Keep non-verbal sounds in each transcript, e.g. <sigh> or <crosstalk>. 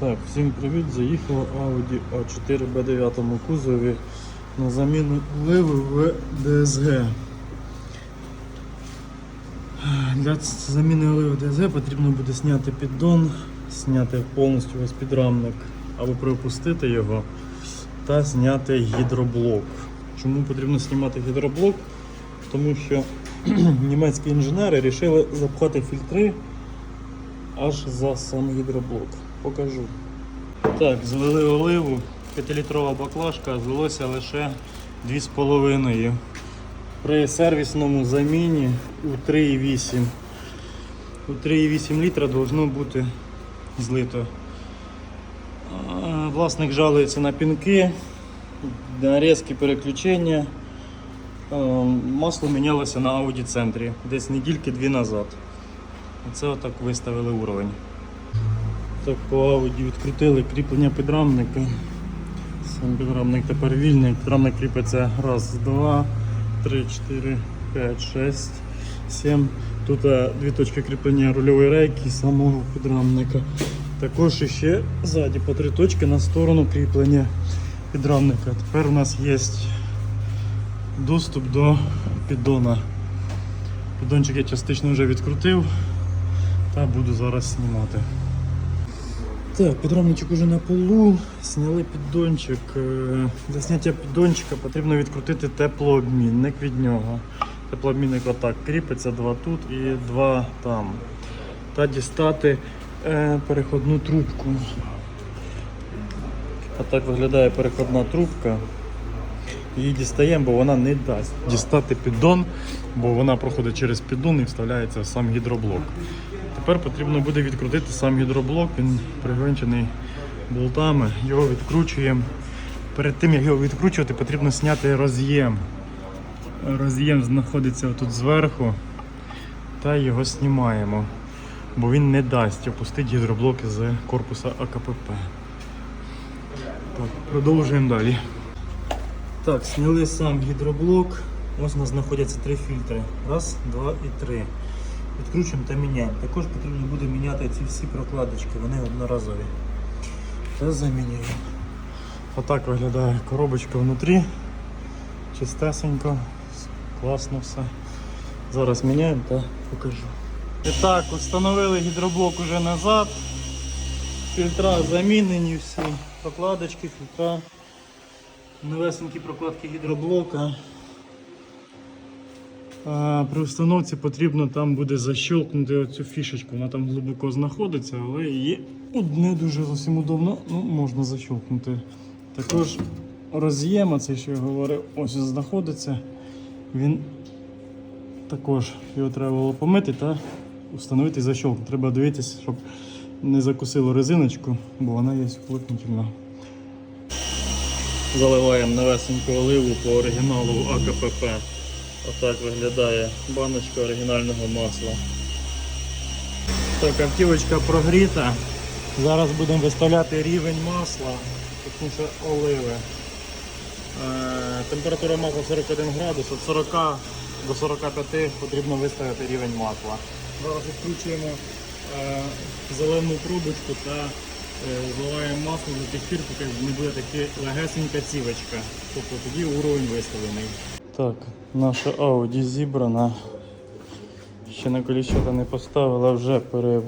Так, всім привіт! Заїхала Audi A4 B9 кузові на заміну ливи в DSG. Для заміни оливи в DSG потрібно буде зняти піддон, зняти повністю весь підрамник або пропустити його та зняти гідроблок. Чому потрібно знімати гідроблок? Тому що <clears throat> німецькі інженери вирішили запхати фільтри аж за сам гідроблок. Покажу. Так, злили оливу, 5-літрова баклажка, злилося лише 2,5. При сервісному заміні у 3,8. У 3,8 літра должно бути злито. Власник жалується на пінки, на різкі переключення. Масло мінялося на Audi центрі десь недільки дві назад. Оце отак виставили уровень. Так по Audi відкрутили кріплення підрамника. Сам підрамник тепер вільний. Підрамник кріпиться раз, два, три, чотири, п'ять, шесть, сім. Тут е, дві точки кріплення рульової рейки і самого підрамника. Також ще ззаді по три точки на сторону кріплення підрамника. Тепер у нас є доступ до піддона. Піддончик я частично вже відкрутив та буду зараз знімати. Так, підрамничок уже на полу, зняли піддончик. Е, Для зняття піддончика потрібно відкрутити теплообмінник від нього. Теплообмінник отак кріпиться, два тут і два там. Та дістати е, переходну трубку. Отак виглядає переходна трубка. Її дістаємо, бо вона не дасть дістати піддон, бо вона проходить через піддон і вставляється в сам гідроблок. Тепер потрібно буде відкрутити сам гідроблок, він пригончений болтами, його відкручуємо. Перед тим як його відкручувати, потрібно зняти роз'єм. Роз'єм знаходиться тут зверху та його знімаємо, бо він не дасть опустити гідроблоки з корпуса АКПП. Так, продовжуємо далі. Так, зняли сам гідроблок. Ось у нас знаходяться три фільтри. Раз, два і три. Відкручуємо та міняємо. Також потрібно буде міняти ці всі прокладочки, вони одноразові. Та замінюємо. Отак виглядає коробочка внутрі. Чистесенько, класно все. Зараз міняємо та покажу. І так, встановили гідроблок уже назад. Фільтра замінені всі. Прокладочки, фільтра. Новесенькі прокладки гідроблока. При установці потрібно там буде защелкнути оцю фішечку. Вона там глибоко знаходиться, але її не дуже зовсім удобно, ну, можна защелкнути. Також роз'єм, цей, що я говорив, ось знаходиться. Він також його треба було помити та встановити і. Треба дивитися, щоб не закусило резиночку, бо вона є уплотнительна. Заливаємо новесеньку оливу по оригіналу АКПП. Отак виглядає баночка оригінального масла. Так, автівочка прогріта. Зараз будемо виставляти рівень масла, точніше оливи. Е, температура масла 41 градус, від 40 до 45 потрібно виставити рівень масла. Зараз відкручуємо е, зелену трубочку та е, зливаємо масло до тих пір, поки не буде така легесенька цівочка. Тобто тоді уровень виставлений. Так, наша Audi зібрана. Ще на коліщата не поставила, вже пере...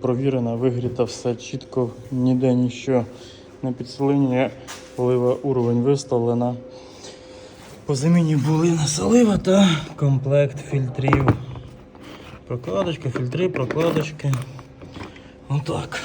провірена, вигріта, все чітко, ніде нічого не підсилення, полива уровень виставлена. По заміні були насолива та комплект фільтрів. Прокладочка, фільтри, прокладочки. Отак.